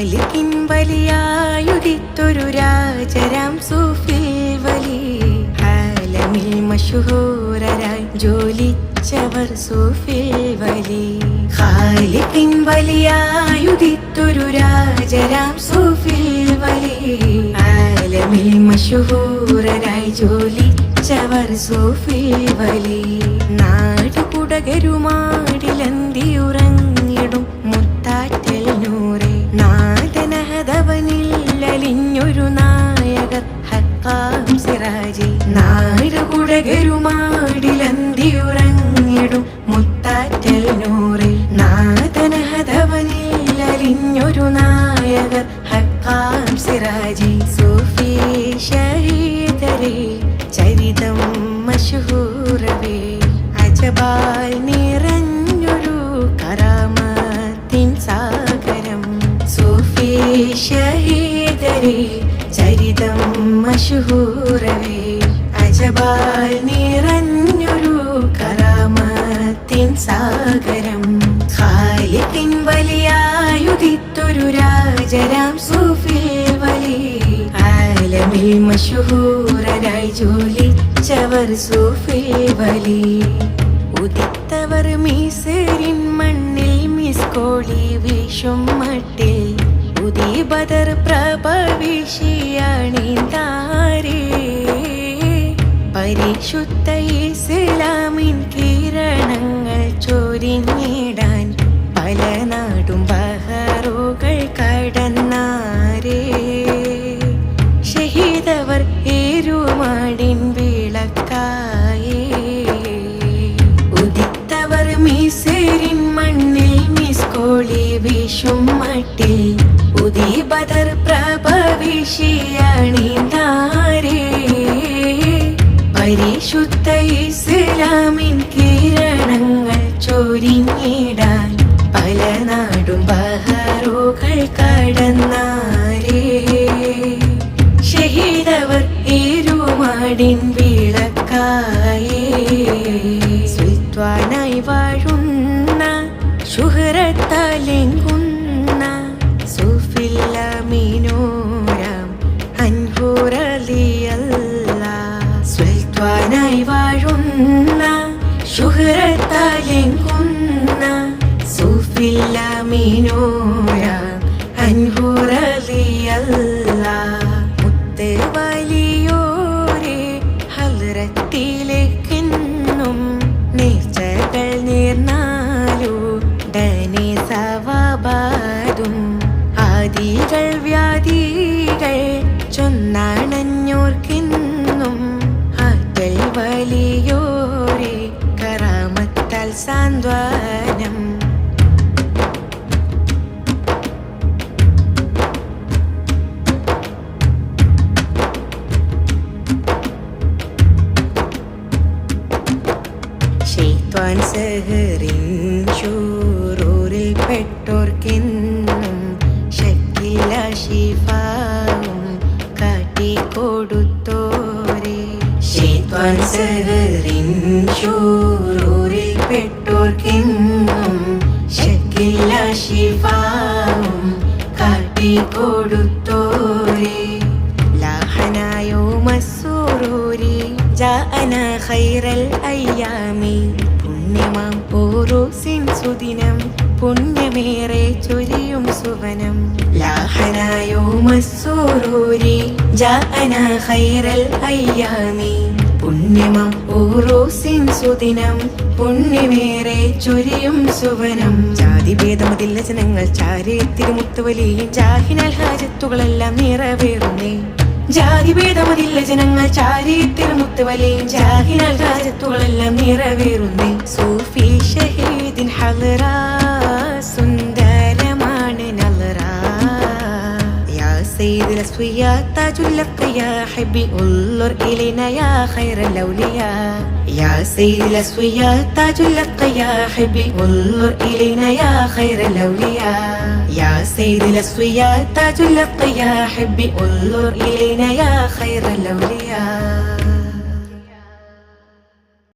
ഖാലിക്കിൻ വലിയായുദിത്തൊരു രാജരാം സൂഫിൽ വലി. ആലമിൽ മഷഹൂരരായി ജോലിച്ചവർ സൂഫിൽ വലി. ഖാലിക്കിൻ വലിയായുദിത്തൊരു രാജരാം സൂഫിൽ വലി. ആലമിൽ മഷഹൂരരായി ജോലിച്ചവർ സൂഫിൽ വലി. നാടുകുടകരുമാടിലന്തിയുറങ്ങിടും മുത്താറ്റൽ നൂറെ. നാദനഹതവനില്ലലിഞ്ഞൊരു അജബാൽ നിറഞ്ഞൊരു കറാമത്തിൻ സാഗരം. സൂഫി ഷഹീദരെ ചരിതം മഷഹൂറവേ അജബാൽ നിറഞ്ഞൊരു കറാമത്തിൻ സാഗരം. ഖാലിഖിൻ വലിയായുദിത്തൊരു രാജരാം സൂഫിൽ വലി. ആലമിൽ മഷഹൂറരായി ജോലിച്ചവർ സൂഫിൽ വലി. ഉദിത്തവർ മീസരിൻ മണ്ണിൽ മിസ്കോളി വീശും മട്ടിൽ. ഉദി ബദർ പ്രഭ വീശിയാണിന്താരേ പരിശുദ്ധ ഇസ്ലാമിൻ കിരണങ്ങൾ ചൊരിഞ്ഞിടാൻ പല പരിശുദ്ധ ഇസ്ലാമിൻ കിരണങ്ങൾ ചൊരിഞ്ഞിടാൻ പല നാടും ബഹറുകൾ കടന്നാരേ. ഷഹീദവർ ഏരുമാടിൻ വിളക്കായേ. സ്വിത്വാനായി വാഴുന്ന ശുഹരത്താലെങ്കുന്ന സുൽത്താനായി വാഴുന്ന ശുഹരത്താലെങ്കുന്ന സുഫില്ലമീനോരാം അൻഹുറിയല്ല മുത്ത് വലിയോരെ ഹൽറത്തിലേക്കെന്നും നേർച്ചകൾ നേർന്നാലോ ഡനെ സവബാദും. ആദികൾ വ്യാധികൾ ചൊന്നാണഞ്ഞോർക്കെന്നും സാന്ത്വനം ഷെയ്ത്വാൻ സഹറിൻ ഷൂറൂരിൽ പെട്ടോർക്കെന്നും പെട്ടോർക്കെന്നും ഷക്കില ഷിഫാവും കാട്ടിക്കൊടുത്തോരെ ലാഹനായോ മസൂറൂരി ജാഅന ഖൈറൽ അയ്യാമി. പുണ്യമാം ഓരോസിൻ സുദിനം പുണ്യമേറെ ചൊരിയും സുവനം. ലാഹനായോ മസൂറൂരി ജാഅന ഖൈറൽ അയ്യാമി. പുണ്യമാം ഓരോസിൻ സുദിനം പുണ്യമേറെ ചൊരിയും സുവനം. ജാതിഭേദമതില്ല ജനങ്ങൾ ചാരിത്തിരി തിരുമുത്തുവലിയും ജാഹിനൽ ഹാജത്തുകളെല്ലാം നിറവേറുന്നേ. ജാതിഭേദമതില്ല ജനങ്ങൾ ചാരിത്തിരി വലയും ജാഹിനൽ ഹാജത്തുകളെല്ലാം നിറവേറുന്നേ. സൂഫി ഷഹീദിൻ ഹലറ. سيد الأسوياء تاج اللقى يا حبي انظر إلينا يا خير الأولياء يا سيد الأسوياء تاج اللقى يا حبي انظر إلينا يا خير الأولياء يا سيد الأسوياء تاج اللقى يا حبي انظر إلينا يا خير الأولياء